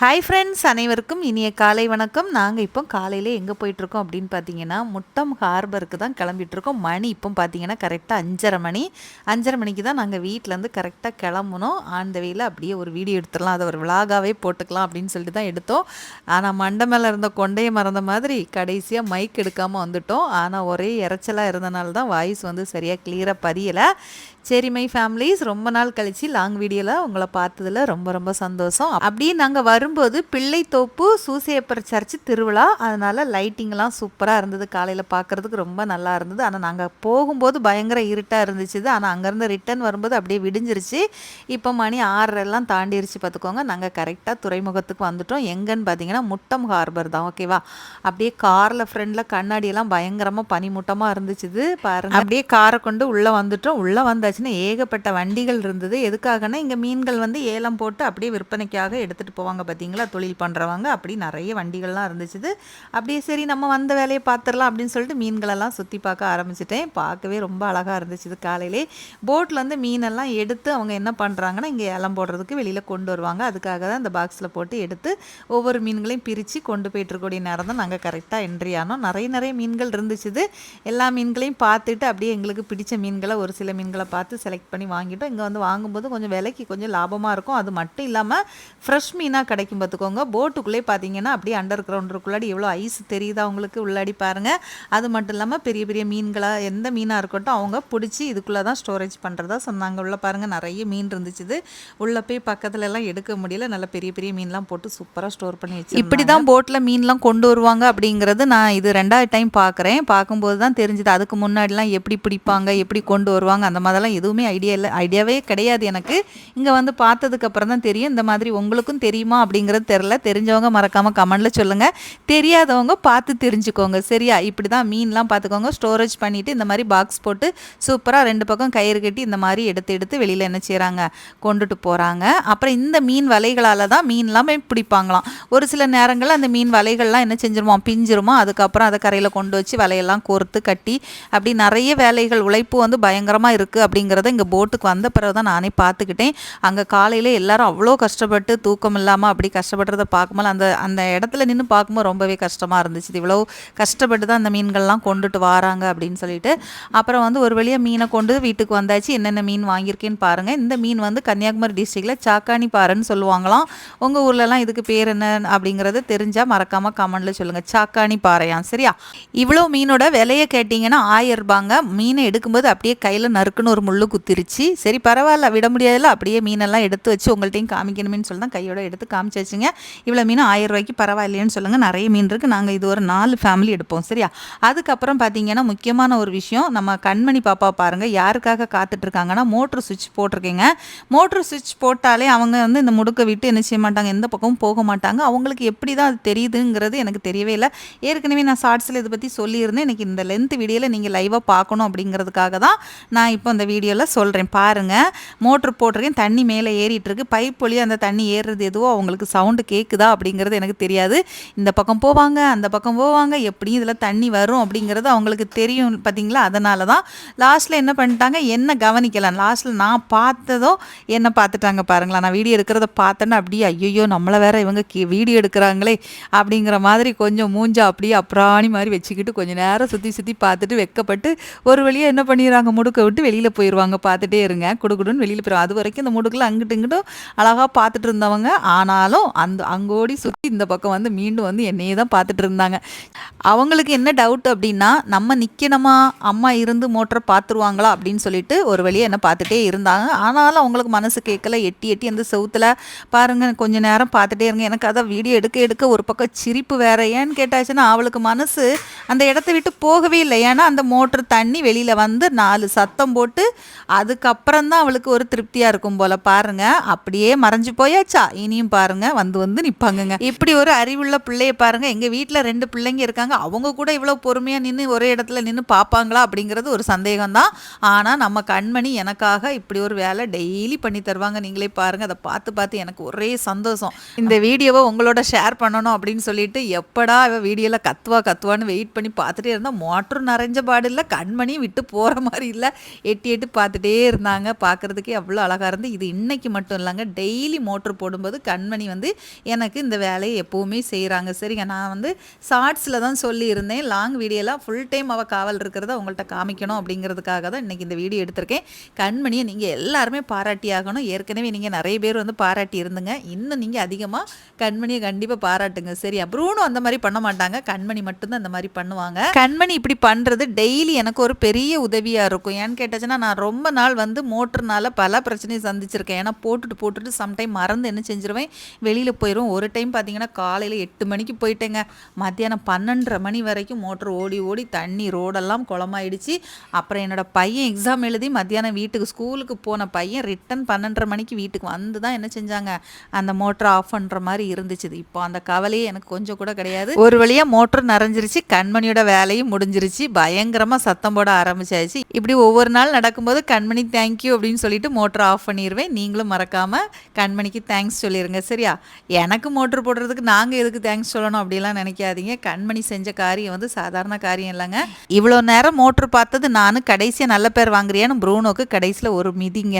Hi friends அனைவருக்கும் இனிய காலை வணக்கம். நாங்கள் இப்போ காலையில் எங்கே போயிட்டுருக்கோம் அப்படின்னு பார்த்தீங்கன்னா முட்டம் ஹார்பருக்கு தான் கிளம்பிட்டுருக்கோம். மணி இப்போ பார்த்தீங்கன்னா கரெக்டாக அஞ்சரை மணி. அஞ்சரை மணிக்கு தான் நாங்கள் வீட்டிலேருந்து கரெக்டாக கிளம்புனோம். ஆந்த வெயில் அப்படியே ஒரு வீடியோ எடுத்துடலாம். அதை ஒரு விலாகாவே போட்டுக்கலாம் அப்படின்னு சொல்லிட்டு தான் எடுத்தோம். ஆனால் மண்டை மேலே இருந்த கொண்டையை மறந்த மாதிரி கடைசியாக மைக் எடுக்காமல் வந்துட்டோம். ஆனால் ஒரே இறைச்சலாக இருந்தனால தான் வாய்ஸ் வந்து சரியாக கிளியராக பதியலை. சரி மை ஃபேமிலிஸ் ரொம்ப நாள் கழிச்சு லாங் வீடியோவில் உங்களை பார்த்ததுல ரொம்ப ரொம்ப சந்தோஷம். அப்படியே நாங்கள் வரும்போது பிள்ளைத்தோப்பு சூசையப்பர் சர்ச் திருவிழா. அதனால லைட்டிங்லாம் சூப்பராக இருந்தது. காலையில் பார்க்குறதுக்கு ரொம்ப நல்லா இருந்தது. ஆனால் நாங்கள் போகும்போது பயங்கர இருட்டாக இருந்துச்சு. ஆனால் அங்கேருந்து ரிட்டர்ன் வரும்போது அப்படியே விடிஞ்சிருச்சு. இப்போ மணி ஆறரெல்லாம் தாண்டிருச்சு பார்த்துக்கோங்க. நாங்கள் கரெக்டாக துறைமுகத்துக்கு வந்துட்டோம். எங்கன்னு பார்த்தீங்கன்னா முட்டம் ஹார்பர் தான். ஓகேவா அப்படியே காரில் ஃப்ரெண்டில் கண்ணாடியெல்லாம் பயங்கரமாக பனிமூட்டமாக இருந்துச்சு பாருங்க. அப்படியே காரை கொண்டு உள்ளே வந்துட்டோம். உள்ளே வந்தாச்சு. வந்தாச்சுன்னா ஏகப்பட்ட வண்டிகள் இருந்தது. எதுக்காகனா இங்கே மீன்கள் வந்து ஏலம் போட்டு அப்படியே விற்பனைக்காக எடுத்துகிட்டு போவாங்க பார்த்தீங்களா தொழில் பண்ணுறவங்க அப்படி நிறைய வண்டிகள்லாம் இருந்துச்சு அப்படியே சரி நம்ம வந்த வேலையை பார்த்துடலாம் அப்படின்னு சொல்லிட்டு மீன்களெல்லாம் சுற்றி பார்க்க ஆரம்பிச்சிட்டேன். பார்க்கவே ரொம்ப அழகாக இருந்துச்சு காலையிலே. போட்டில் வந்து மீனெல்லாம் எடுத்து அவங்க என்ன பண்ணுறாங்கன்னா இங்கே ஏலம் போடுறதுக்கு வெளியில் கொண்டு வருவாங்க. அதுக்காக தான் இந்த பாக்ஸில் போட்டு எடுத்து ஒவ்வொரு மீன்களையும் பிரித்து கொண்டு போயிட்டுருக்கூடிய நேரம் தான் நாங்கள் கரெக்டாக என்ட்ரி ஆனோம். நிறைய நிறைய மீன்கள் இருந்துச்சு எல்லா மீன்களையும் பார்த்துட்டு அப்படியே எங்களுக்கு பிடிச்ச மீன்களை ஒரு சில மீன்களை பார்த்து செலக்ட் பண்ணி வாங்கிட்டோம். இங்கே வந்து வாங்கும்போது கொஞ்சம் விலைக்கு கொஞ்சம் லாபமாக இருக்கும். அது மட்டும் இல்லாமல் ஃப்ரெஷ் மீனாக கிடைக்கும் பார்த்துக்கோங்க. போட்டுக்குள்ளே பார்த்தீங்கன்னா அப்படியே அண்டர் கிரவுண்டுக்குள்ளாடி எவ்வளோ ஐஸ் தெரியுதா அவங்களுக்கு உள்ளாடி பாருங்கள் அது மட்டும் இல்லாமல் பெரிய பெரிய மீன்களாக எந்த மீனாக இருக்கட்டும் அவங்க பிடிச்சி இதுக்குள்ளே தான் ஸ்டோரேஜ் பண்ணுறதா சொன்னாங்க. உள்ளே பாருங்கள் நிறைய மீன் இருந்துச்சு உள்ளே போய் பக்கத்துல எல்லாம் எடுக்க முடியல. நல்ல பெரிய பெரிய மீன்லாம் போட்டு சூப்பராக ஸ்டோர் பண்ணி வச்சு இப்படி தான் போட்டில் மீன்லாம் கொண்டு வருவாங்க அப்படிங்கிறது நான் இது ரெண்டாவது டைம் பார்க்குறேன். பார்க்கும்போது தான் தெரிஞ்சுது. அதுக்கு முன்னாடிலாம் எப்படி பிடிப்பாங்க எப்படி கொண்டு வருவாங்க அந்த மாதிரிலாம் எதுவுமே ஐடியா இல்லை. ஐடியாவே கிடையாது எனக்கு. இங்கே வந்து பார்த்ததுக்கப்புறம் தான் தெரியும். இந்த மாதிரி உங்களுக்கும் தெரியுமா அப்படிங்கிறது தெரில தெரிஞ்சவங்க மறக்காமல் கமெண்டில் சொல்லுங்கள் தெரியாதவங்க பார்த்து தெரிஞ்சுக்கோங்க. சரியா? இப்படி தான் மீன்லாம் பார்த்துக்கோங்க. ஸ்டோரேஜ் பண்ணிவிட்டு இந்த மாதிரி பாக்ஸ் போட்டு சூப்பராக ரெண்டு பக்கம் கயிறு கட்டி இந்த மாதிரி எடுத்து எடுத்து வெளியில் என்ன செய்கிறாங்க கொண்டுட்டு போகிறாங்க அப்புறம் இந்த மீன் வலைகளால் தான் மீன்லாம் போய் பிடிப்பாங்களாம். ஒரு சில நேரங்களில் அந்த மீன் வலைகள்லாம் என்ன செஞ்சிருமோ பிஞ்சிருமோ அதுக்கப்புறம் அதை கரையில் கொண்டு வச்சு வலையெல்லாம் கோர்த்து கட்டி அப்படி நிறைய வேலைகள் உழைப்பு வந்து பயங்கரமாக இருக்குது அப்படி அப்படிங்கிறத இங்கே போட்டுக்கு வந்த பிறகு தான் நானே பார்த்துக்கிட்டேன். அங்கே காலையில் எல்லாரும் அவ்வளோ கஷ்டப்பட்டு தூக்கம் இல்லாமல் அப்படி கஷ்டப்படுறத பார்க்கும்போது அந்த அந்த இடத்துல நின்று பார்க்கும்போது ரொம்பவே கஷ்டமாக இருந்துச்சு. இது இவ்வளோ கஷ்டப்பட்டு தான் அந்த மீன்கள்லாம் கொண்டுட்டு வராங்க அப்படின்னு சொல்லிட்டு. அப்புறம் வந்து ஒரு வழியாக மீனை கொண்டு வீட்டுக்கு வந்தாச்சு. என்னென்ன மீன் வாங்கியிருக்கேன்னு பாருங்கள் இந்த மீன் வந்து கன்னியாகுமரி டிஸ்ட்ரிக்டில் சாக்காணி பாறைன்னு சொல்லுவாங்களாம். உங்கள் ஊர்லலாம் இதுக்கு பேர் என்ன அப்படிங்கிறது தெரிஞ்சால் மறக்காமல் கமெண்டில் சொல்லுங்கள் சாக்காணி பாறையாம் சரியா? இவ்வளோ மீனோட விலையை கேட்டிங்கன்னா ஆயிரம் ரூபாங்க. மீனை எடுக்கும்போது அப்படியே கையில் நறுக்குன்னு ஒரு முள்ளு குத்திருச்சு. சரி பரவாயில்ல விட முடியாதுல அப்படியே மீனெல்லாம் எடுத்து வச்சு உங்கள்கிட்டையும் காமிக்கணுமேனு சொல்லி தான் கையோட எடுத்து காமிச்சாச்சுங்க இவ்வளோ மீன் ஆயிரம் ரூபாய்க்கு பரவாயில்லையேன்னு சொல்லுங்கள் நிறைய மீன் இருக்குது நாங்கள் இது ஒரு நாலு ஃபேமிலி எடுப்போம். சரியா? அதுக்கப்புறம் பார்த்தீங்கன்னா முக்கியமான ஒரு விஷயம் நம்ம கண்மணி பாப்பா பாருங்கள் யாருக்காக காத்துட்ருக்காங்கன்னா மோட்ரு சுவிட்ச் போட்டிருக்கீங்க. மோட்ரு சுவிட்ச் போட்டாலே அவங்க வந்து இந்த முடுக்கை விட்டு என்ன செய்ய மாட்டாங்க? எந்த பக்கமும் போக மாட்டாங்க. அவங்களுக்கு எப்படி தான் அது தெரியுதுங்கிறது எனக்கு தெரியவே இல்லை. ஏற்கனவே நான் ஷார்ட்ஸில் இதை பற்றி சொல்லியிருந்தேன். எனக்கு இந்த லென்த் வீடியோவில் நீங்கள் லைவாக பார்க்கணும் அப்படிங்கிறதுக்காக தான் நான் இப்போ இந்த வீடியோவில் சொல்கிறேன் பாருங்கள் மோட்ரு போட்டிருக்கேன். தண்ணி மேலே ஏறிட்டுருக்கு. பைப் வழியாக அந்த தண்ணி ஏறுறது எதுவோ அவங்களுக்கு சவுண்டு கேட்குதா அப்படிங்கிறது எனக்கு தெரியாது. இந்த பக்கம் போவாங்க அந்த பக்கம் போவாங்க எப்படியும் இதில் தண்ணி வரும் அப்படிங்கிறது அவங்களுக்கு தெரியும் பார்த்தீங்களா அதனால தான் லாஸ்ட்டில் என்ன பண்ணிட்டாங்க? என்ன கவனிக்கலாம் லாஸ்ட்டில் நான் பார்த்ததோ என்ன பார்த்துட்டாங்க பாருங்களா நான் வீடியோ எடுக்கிறத பார்த்தேன்னா அப்படியே ஐயோ நம்மளை வேற இவங்க வீடியோ எடுக்கிறாங்களே அப்படிங்கிற மாதிரி கொஞ்சம் மூஞ்சா அப்படியே அப்ராணி மாதிரி வச்சுக்கிட்டு கொஞ்சம் நேரம் சுற்றி சுற்றி பார்த்துட்டு வெக்கப்பட்டு ஒரு வழியாக என்ன பண்ணிடுறாங்க? முடுக்க விட்டு வெளியில் போய் போயிடுவாங்க பார்த்துட்டே இருங்க. குடுகுடுன்னு வெளியில் போயிடும் அது வரைக்கும் இந்த முடுக்கில் அங்கிட்டு இங்கிட்டும் அழகாக பார்த்துட்டு இருந்தவங்க. ஆனாலும் அந்த அங்கோடி சுற்றி இந்த பக்கம் வந்து மீண்டும் வந்து என்னையே தான் பார்த்துட்டு இருந்தாங்க. அவங்களுக்கு என்ன டவுட் அப்படின்னா நம்ம நிற்கணுமா அம்மா இருந்து மோட்டரை பார்த்துருவாங்களா? அப்படின்னு சொல்லிட்டு ஒரு வழியாக என்ன பார்த்துட்டே இருந்தாங்க. ஆனாலும் அவங்களுக்கு மனசு கேட்கல. எட்டி எட்டி அந்த செவுத்தில் பாருங்க கொஞ்ச நேரம் பார்த்துட்டே இருங்க. எனக்கு அதான் வீடியோ எடுக்க எடுக்க ஒரு பக்கம் சிரிப்பு வேற. ஏன்னு கேட்டாச்சுன்னா அவளுக்கு மனசு அந்த இடத்த விட்டு போகவே இல்லை. ஏன்னா அந்த மோட்டர் தண்ணி வெளியில் வந்து நாலு சத்தம் போட்டு அதுக்கப்புறம் தான் அவளுக்கு ஒரு திருப்தியாக இருக்கும் போல. பாருங்க அப்படியே மறைஞ்சு போயாச்சா? இனியும் பாருங்க வந்து வந்து நிற்பாங்கங்க இப்படி ஒரு அறிவுள்ள பிள்ளைய பாருங்க எங்கள் வீட்டில் ரெண்டு பிள்ளைங்க இருக்காங்க. அவங்க கூட இவ்வளோ பொறுமையாக நின்று ஒரே இடத்துல நின்று பார்ப்பாங்களா அப்படிங்கிறது ஒரு சந்தேகம் தான். ஆனால் நம்ம கண்மணி எனக்காக இப்படி ஒரு வேலை டெய்லி பண்ணி தருவாங்க. நீங்களே பாருங்க அதை பார்த்து பார்த்து எனக்கு ஒரே சந்தோஷம். இந்த வீடியோவை உங்களோட ஷேர் பண்ணணும் அப்படின்னு சொல்லிட்டு எப்படா இவ வீடியோவில் கத்துவா கத்துவான்னு வெயிட் பண்ணி பார்த்துட்டே இருந்தால் மோட்டரும் நிறைஞ்ச பாடு இல்லை கண்மணி விட்டு போகிற மாதிரி இல்லை. எட்டி எட்டு பார்த்துட்டே இருந்தாங்க. பார்க்குறதுக்கே அவ்வளோ அழகாக இருந்து. இது இன்றைக்கி மட்டும் இல்லைங்க. டெய்லி மோட்ரு போடும்போது கண்மணி வந்து எனக்கு இந்த வேலையை எப்போவுமே செய்கிறாங்க சரிங்க நான் வந்து ஷார்ட்ஸில் தான் சொல்லியிருந்தேன். லாங் வீடியோலாம் ஃபுல் டைம் அவள் காவல் இருக்கிறத உங்கள்கிட்ட காமிக்கணும் அப்படிங்கிறதுக்காக தான் இன்றைக்கி இந்த வீடியோ எடுத்திருக்கேன். கண்மணியை நீங்கள் எல்லாருமே பாராட்டி ஆகணும். ஏற்கனவே நீங்கள் நிறைய பேர் வந்து பாராட்டி இருந்துங்க. இன்னும் நீங்கள் அதிகமாக கண்மணியை கண்டிப்பாக பாராட்டுங்க. சரி அப்புறம் அந்த மாதிரி பண்ண மாட்டாங்க. கண்மணி மட்டும்தான் அந்த மாதிரி பண்ணுவாங்க. கண்மணி இப்படி பண்ணுறது டெய்லி எனக்கு ஒரு பெரிய உதவியாக இருக்கும். ஏன்னு கேட்டாச்சுன்னா நான் ரொம்ப நாள் வந்து மோட்டர்னால் பல பிரச்சனையை சந்திச்சிருக்கேன். ஏன்னா போட்டுட்டு போட்டுட்டு சம்டைம் மறந்து என்ன செஞ்சிருவேன்? வெளியில் போயிடும் ஒரு டைம் பார்த்தீங்கன்னா காலையில் எட்டு மணிக்கு போயிட்டேங்க. மத்தியானம் பன்னெண்டரை மணி வரைக்கும் மோட்டர் ஓடி ஓடி தண்ணி ரோடெல்லாம் குளமாயிடுச்சு. அப்புறம் என்னோட பையன் எக்ஸாம் எழுதி மத்தியானம் வீட்டுக்கு ஸ்கூலுக்கு போன பையன் ரிட்டன் பன்னெண்டரை மணிக்கு வீட்டுக்கு வந்து தான் என்ன செஞ்சாங்க? அந்த மோட்டரை ஆஃப் பண்ணுற மாதிரி இருந்துச்சு. இப்போ அந்த கவலையே எனக்கு கொஞ்சம் கூட கிடையாது. ஒரு வழியாக மோட்டர் நிறைஞ்சிருச்சு. கண்மணியோட வேலையும் முடிஞ்சிருச்சு. பயங்கரமாக சத்தம் போட ஆரம்பிச்சாச்சு. இப்படி ஒவ்வொரு நாள் நடக்கும்போது கண்மணி தேங்க்யூ அப்படின்னு சொல்லிட்டு மோட்டர் ஆஃப் பண்ணிடுவேன் நீங்களும் மறக்காமல் கண்மணிக்கு தேங்க்ஸ் சொல்லிடுங்க சரியா? எனக்கு மோட்ரு போடுறதுக்கு நாங்கள் எதுக்கு தேங்க்ஸ் சொல்லணும் அப்படிலாம் நினைக்காதீங்க. கண்மணி செஞ்ச காரியம் வந்து சாதாரண காரியம் இல்லைங்க. இவ்வளோ நேரம் மோட்ரு பார்த்தது நானும் கடைசியாக நல்ல பேர் வாங்குறியான்னு ப்ரூனோக்கு கடைசியில் ஒரு மிதிங்க.